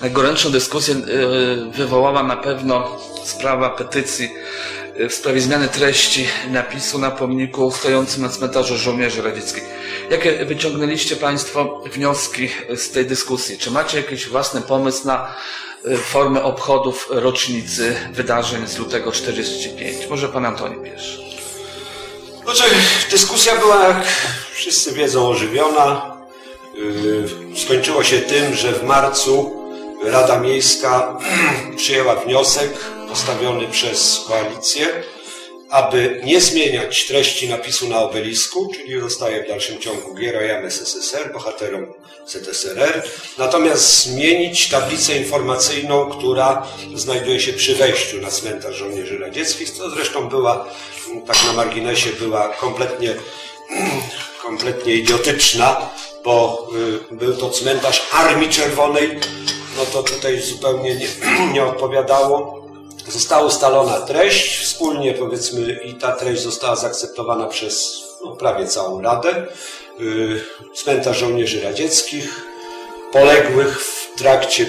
Najgorętszą dyskusję y, wywołała na pewno sprawa petycji y, w sprawie zmiany treści napisu na pomniku stojącym na cmentarzu żołnierzy radzieckich. Jakie wyciągnęliście Państwo wnioski z tej dyskusji? Czy macie jakiś własny pomysł na y, formę obchodów rocznicy wydarzeń z lutego 45? Może Pan Antoni pierwszy. Znaczy, dyskusja była, jak wszyscy wiedzą, ożywiona. Skończyło się tym, że w marcu Rada Miejska przyjęła wniosek postawiony przez koalicję, aby nie zmieniać treści napisu na obelisku, czyli zostaje w dalszym ciągu Gierojamy SSSR, bohaterom ZSRR, natomiast zmienić tablicę informacyjną, która znajduje się przy wejściu na cmentarz żołnierzy radzieckich, co zresztą była, tak na marginesie, była kompletnie, kompletnie idiotyczna, bo y, był to cmentarz Armii Czerwonej, no to tutaj zupełnie nie, nie odpowiadało. Została ustalona treść wspólnie, powiedzmy, i ta treść została zaakceptowana przez no, prawie całą Radę. Yy, cmentarz żołnierzy radzieckich, poległych w trakcie,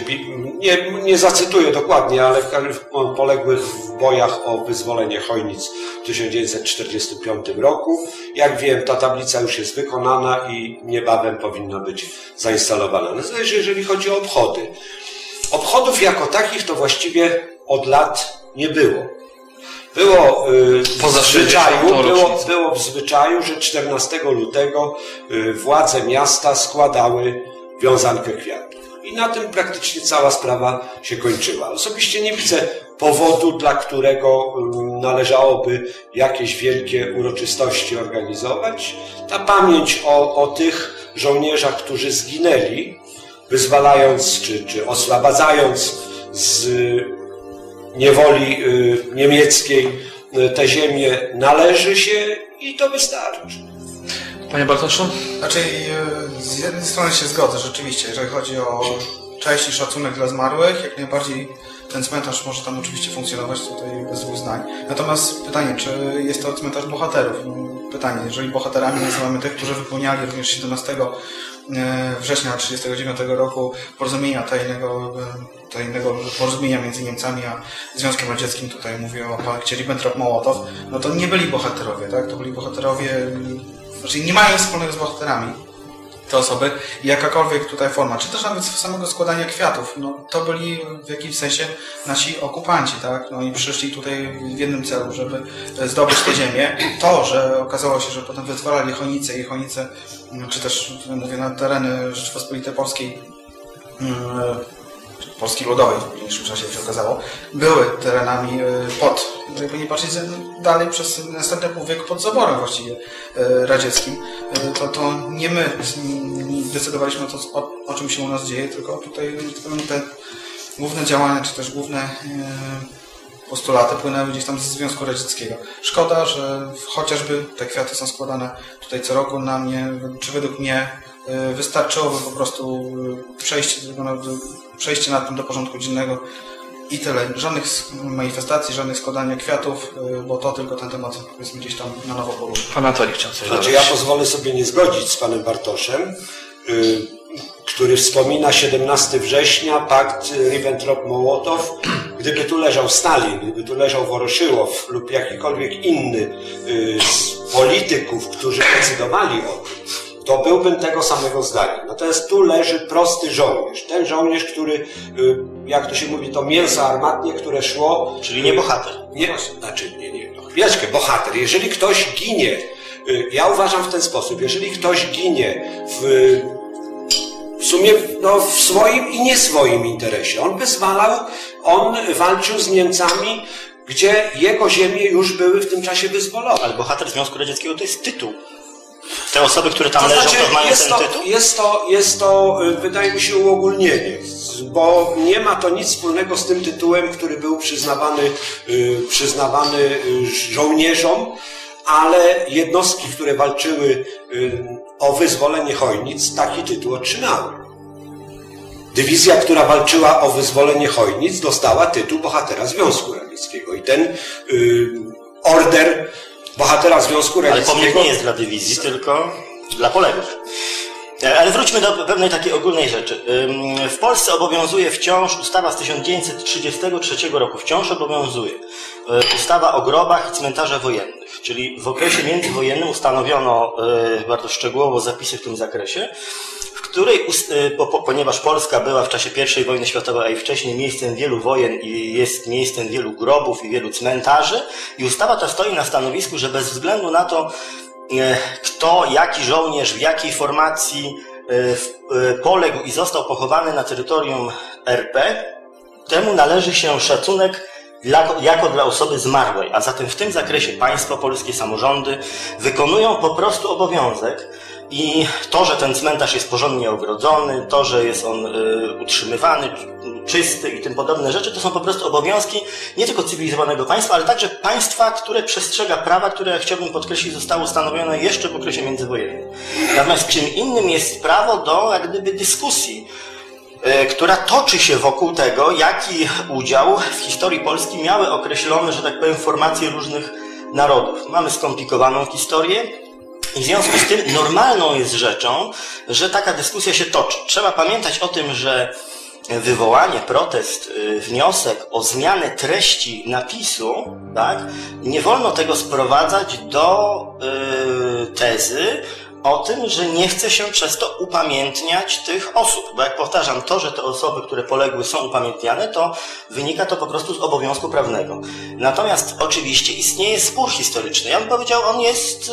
nie, nie zacytuję dokładnie, ale poległych w bojach o wyzwolenie Chojnic w 1945 roku. Jak wiem, ta tablica już jest wykonana i niebawem powinna być zainstalowana. Natomiast jeżeli chodzi o obchody, obchodów jako takich to właściwie od lat nie było. Było y, w zwyczaju, było, było w zwyczaju, że 14 lutego y, władze miasta składały wiązankę kwiatów. I na tym praktycznie cała sprawa się kończyła. Osobiście nie widzę powodu, dla którego y, należałoby jakieś wielkie uroczystości organizować. Ta pamięć o, o tych żołnierzach, którzy zginęli, wyzwalając czy, czy oswabadzając z niewoli y, niemieckiej y, te ziemię należy się i to wystarczy. Panie Bartoszu? Znaczy, y, z jednej strony się zgodzę, rzeczywiście, jeżeli chodzi o cześć i szacunek dla zmarłych, jak najbardziej ten cmentarz może tam oczywiście funkcjonować tutaj bez dwóch zdań. Natomiast pytanie, czy jest to cmentarz bohaterów? Pytanie, jeżeli bohaterami nazywamy tych, którzy wypełniali również 17 e, września 1939 roku porozumienia tajnego, e, tajnego porozumienia między Niemcami a Związkiem Radzieckim, tutaj mówię o pakcie Ribbentrop-Mołotow, no to nie byli bohaterowie, tak? To byli bohaterowie, znaczy nie mają wspólnego z bohaterami te osoby jakakolwiek tutaj forma, czy też nawet samego składania kwiatów, no to byli w jakimś sensie nasi okupanci, tak? No i przyszli tutaj w jednym celu, żeby zdobyć tę ziemię. To, że okazało się, że potem wyzwalali Chonice i Chonice, czy też mówię na tereny Rzeczypospolitej Polskiej, mm, Polski Ludowej w późniejszym czasie się okazało, były terenami e, pod, jakby nie patrzeć dalej przez następny pół wieku pod zaborem właściwie e, radzieckim, e, to, to nie my decydowaliśmy to, o, o czym się u nas dzieje, tylko tutaj te główne działania, czy też główne postulaty płynęły gdzieś tam ze Związku Radzieckiego. Szkoda, że chociażby te kwiaty są składane tutaj co roku na mnie, czy według mnie wystarczyłoby po prostu przejście do tego przejście na tym do porządku dziennego i tyle. Żadnych manifestacji, żadnych składania kwiatów, y, bo to tylko ten temat powiedzmy gdzieś tam na nowo poruszył. Pan Antoni chciał coś Znaczy ja pozwolę sobie nie zgodzić z panem Bartoszem, y, który wspomina 17 września, pakt Ribbentrop-Mołotow. Gdyby tu leżał Stalin, gdyby tu leżał Woroszyłow lub jakikolwiek inny y, z polityków, którzy decydowali o tym, to byłbym tego samego zdania. Natomiast tu leży prosty żołnierz. Ten żołnierz, który, y, jak to się mówi, to mięso armatnie, które szło... Czyli nie bohater. Nie, znaczy nie, nie. No, chwileczkę, bohater. Jeżeli ktoś ginie, y, ja uważam w ten sposób, jeżeli ktoś ginie w w sumie no, w swoim i nie swoim interesie. On wyzwalał, on walczył z Niemcami, gdzie jego ziemie już były w tym czasie wyzwolone. Ale bohater Związku Radzieckiego to jest tytuł. Te osoby, które tam to leżą, znaczy, to mają jest ten to, tytuł? Jest to, jest to, y, wydaje mi się, uogólnienie, bo nie ma to nic wspólnego z tym tytułem, który był przyznawany, y, przyznawany y, żołnierzom, ale jednostki, które walczyły o wyzwolenie Chojnic, taki tytuł otrzymały. Dywizja, która walczyła o wyzwolenie Chojnic, dostała tytuł bohatera Związku Radzieckiego i ten order bohatera Związku Radzieckiego. Ale pomnik nie jest dla dywizji, tylko dla poległych. E, Ale wróćmy do pewnej takiej ogólnej rzeczy. W Polsce obowiązuje wciąż ustawa z 1933 roku, wciąż obowiązuje e, ustawa o grobach i cmentarzach wojennych, czyli w okresie międzywojennym ustanowiono e, bardzo szczegółowo zapisy w tym zakresie, której, po, ponieważ Polska była w czasie I wojny światowej, a i wcześniej miejscem wielu wojen i jest miejscem wielu grobów i wielu cmentarzy, i ustawa ta stoi na stanowisku, że bez względu na to, e, kto, jaki żołnierz, w jakiej formacji e, poległ i został pochowany na terytorium RP, temu należy się szacunek dla, jako dla osoby zmarłej, a zatem w tym zakresie państwo polskie, samorządy wykonują po prostu obowiązek i to, że ten cmentarz jest porządnie ogrodzony, to, że jest on y, utrzymywany, czysty i tym podobne rzeczy, to są po prostu obowiązki nie tylko cywilizowanego państwa, ale także państwa, które przestrzega prawa, które, chciałbym podkreślić, zostało ustanowione jeszcze w okresie międzywojennym. Natomiast czym innym jest prawo do, jak gdyby, dyskusji, e, która toczy się wokół tego, jaki udział w historii Polski miały określone, że tak powiem, formacje różnych narodów. Mamy skomplikowaną historię i w związku z tym normalną jest rzeczą, że taka dyskusja się toczy. Trzeba pamiętać o tym, że wywołanie, protest, y, wniosek o zmianę treści napisu, tak, nie wolno tego sprowadzać do y, tezy, o tym, że nie chce się przez to upamiętniać tych osób. Bo jak powtarzam, to, że te osoby, które poległy są upamiętniane, to wynika to po prostu z obowiązku prawnego. Natomiast oczywiście istnieje spór historyczny. Ja bym powiedział, on jest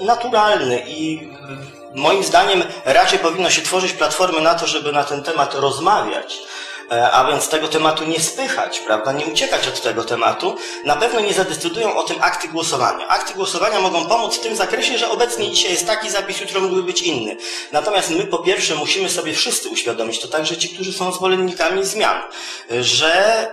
y, naturalny i y, moim zdaniem raczej powinno się tworzyć platformy na to, żeby na ten temat rozmawiać. E, A więc tego tematu nie spychać, prawda? Nie uciekać od tego tematu. Na pewno nie zadecydują o tym akty głosowania. Akty głosowania mogą pomóc w tym zakresie, że obecnie dzisiaj jest taki zapis, jutro mógłby być inny. Natomiast my po pierwsze musimy sobie wszyscy uświadomić, to także ci, którzy są zwolennikami zmian, że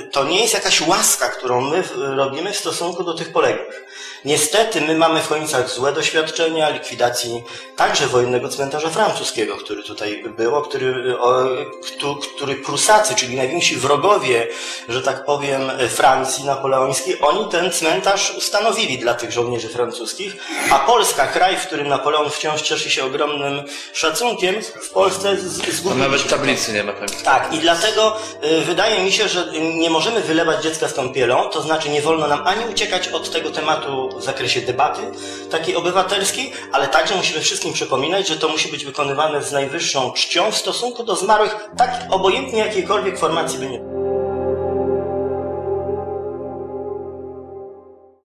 y, to nie jest jakaś łaska, którą my robimy w stosunku do tych poległych. Niestety my mamy w końcach złe doświadczenia likwidacji także wojennego cmentarza francuskiego, który tutaj było, który, o, któ- który Prusacy, czyli najwięksi wrogowie, że tak powiem, Francji napoleońskiej, oni ten cmentarz ustanowili dla tych żołnierzy francuskich, a Polska, kraj, w którym Napoleon wciąż cieszy się ogromnym szacunkiem, w Polsce z- Tam zgubiliśmy nawet tablicy nie ma, powiem. tak, i dlatego y, wydaje mi się, że nie możemy wylewać dziecka z kąpielą, to znaczy nie wolno nam ani uciekać od tego tematu w zakresie debaty takiej obywatelskiej, ale także musimy wszystkim przypominać, że to musi być wykonywane z najwyższą czcią w stosunku do zmarłych, tak obojętnie jakiejkolwiek formacji by nie było.